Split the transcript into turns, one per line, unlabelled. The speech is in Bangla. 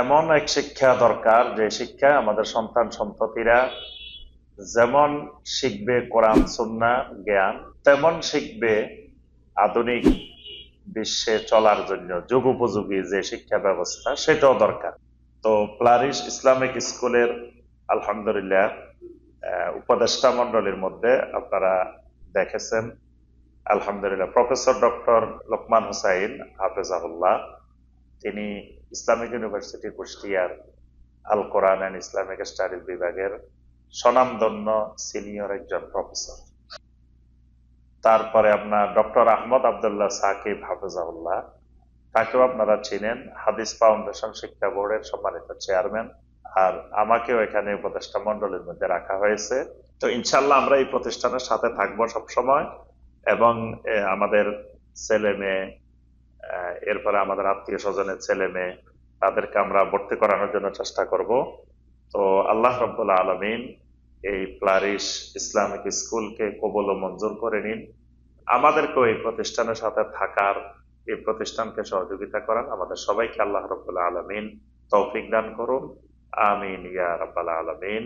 এমন এক শিক্ষা দরকার যে শিক্ষা আমাদের সন্তান সন্ততিরা যেমন শিখবে কোরআন, সুন্না, জ্ঞান, তেমন শিখবে আধুনিক বিশ্বে চলার জন্য যুগ উপযোগী যে শিক্ষা ব্যবস্থা, সেটাও দরকার। তো প্লারিশ ইসলামিক স্কুলের আলহামদুলিল্লাহ উপদেষ্টা মন্ডলীর মধ্যে আপনারা দেখেছেন। আলহামদুলিল্লাহ, প্রফেসর ডক্টর লোকমান হুসাইন হাফেজাহুল্লাহ, তিনি ইসলামিক ইউনিভার্সিটি কুষ্টিয়ার আল কোরআন অ্যান্ড ইসলামিক স্টাডিজ বিভাগের স্বনামধন্য সিনিয়র একজন প্রফেসর তারপরে আপনার ডক্টর আহমদ আবদুল্লাহ সাকিব হাফেজাউল্লাহ তাকেও আপনারা চিনেন, হাদিস ফাউন্ডেশন শিক্ষা বোর্ডের সম্মানিত চেয়ারম্যান আর আমাকেও এখানে উপদেষ্টা মন্ডলীর মধ্যে রাখা হয়েছে। তো ইনশাল্লাহ আমরা এই প্রতিষ্ঠানের সাথে থাকব সবসময় এবং আমাদের ছেলে মেয়ে এরপরে আমাদের আত্মীয় স্বজনের ছেলে মেয়ে, তাদেরকে আমরা ভর্তি করানোর জন্য চেষ্টা করব। তো আল্লাহ রব্বুল্লা আলমিন এই প্লারিশ ইসলামিক স্কুলকে কবল ও মঞ্জুর করে নিন। আমাদেরকেও এই প্রতিষ্ঠানের সাথে থাকার, এই প্রতিষ্ঠানকে সহযোগিতা করান আমাদের সবাইকে আল্লাহ রব্বুল্লা আলমিন তৌফিক দান করুন। আমিন ইয়া রাব্বাল আলমিন।